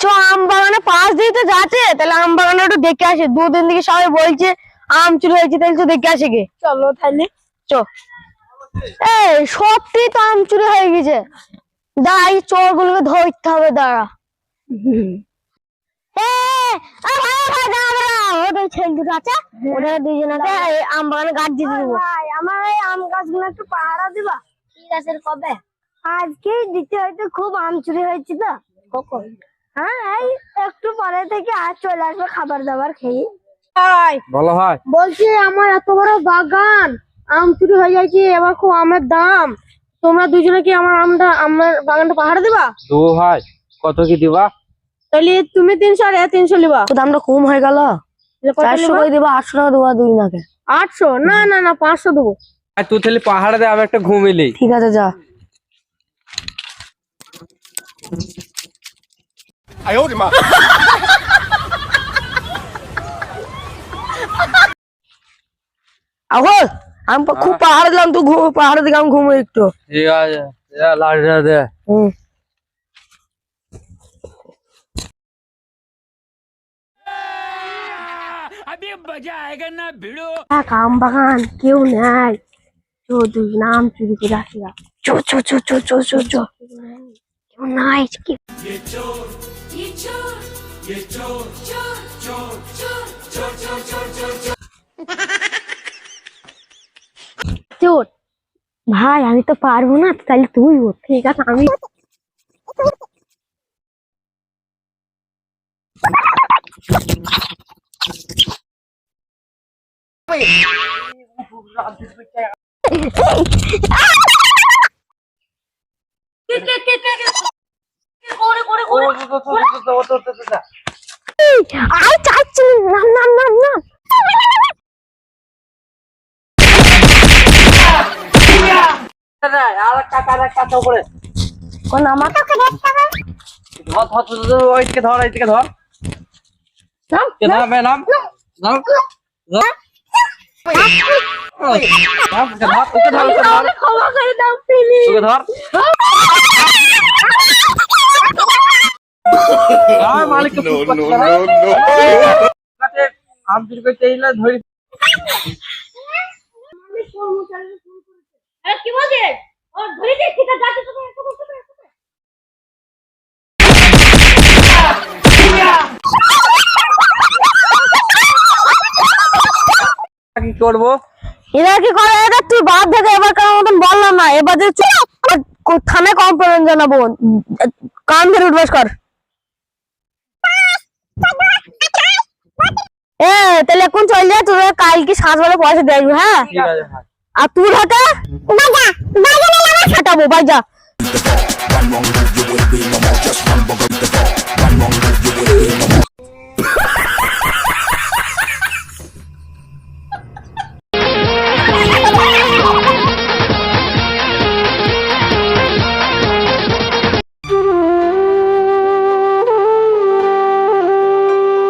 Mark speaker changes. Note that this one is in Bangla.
Speaker 1: চ আম বাগানে পাশ দিয়ে তো যাচ্ছে তাহলে আম বাগানে একটু দেখে আসে। দুদিন থেকে সবাই বলছে আম চুরি হয়েছে তাহলে তো দেখে আসে গে।
Speaker 2: চলো তাহলে।
Speaker 1: চ। এই সত্যি তো আম চুরি হয়ে গেছে। দাঁড়া। এই চোর গুলোকে ধরতে হবে দাঁড়া আম বাগানে গাছ দিয়ে দেবো।
Speaker 2: আমার এই আম গাছগুলো একটু পাহারা দিবা।
Speaker 1: ঠিক আছে কবে?
Speaker 2: আজকে দিতে হয়তো খুব আম চুরি হয়েছে তো।
Speaker 1: কখন?
Speaker 2: হ্যাঁ এই একটু পরে থেকে আর চলে আসবে খাবার দাবার খেয়ে।
Speaker 3: বলো ভাই
Speaker 2: বলছি আমার এত বড় বাগান আম চুরি হয়ে যাচ্ছে এবার খুব আমের দাম। তোমরা দুজনে কি আমার আমটা আমার বাগানটা পাহারা দিবা?
Speaker 3: দেবো ভাই কত কি দিবা?
Speaker 2: তাহলে তুমি তিনশো আর তিনশো নিবা।
Speaker 1: দামটা কম হয়ে গেল। চারশো করে দেবো আটশো টাকা দেবো দুই নাকে।
Speaker 2: আটশো? না না না পাঁচশো দেবো।
Speaker 3: আর তুই তাহলে পাহাড়ে দে আমি একটা ঘুমিলি
Speaker 1: ঠিক আছে যা। আহো আমি পা- খুব পাহাড়ে দিলাম তুই ঘুম পাহাড়ে দিকে আমি ঘুমো একটু
Speaker 3: ঠিক আছে এ, লাঠিটা দে
Speaker 1: হুম
Speaker 2: এক আম বাগান কেউ নেই চো দুই নাম চুরি করে আসি
Speaker 1: চো চো চো চো চো চো চো
Speaker 2: কেউ নাই কি চোর ভাই আমি তো পারব না তাহলে তুই ও ঠিক আছে আমি আই চাচ্ছি নাম নাম নাম নাম
Speaker 3: আর একটা আর একটা উপরে
Speaker 1: কোন আমার
Speaker 3: ধর ধর ধর, ওইদিকে ধর এইদিকে ধর
Speaker 1: নাম
Speaker 3: নাম নাম নাম নাম, ওকে ধর, ওকে ধর, ওকে ধর,
Speaker 2: কি
Speaker 3: করব?
Speaker 1: এরা কি করে? এটা তুই বাদ থেকে এবার কারোর মতন বললাম না এবার যে থানায় কমপ্লেন জানাব। কান ধরে উঠবাস কর। এ তাহলে এখন চল যা তোরা কালকে সাত বেলা পয়সা দেখবি হ্যাঁ আর তুই ঢাকা বাজা বাজা না
Speaker 4: আমার ছাটাবো বাজা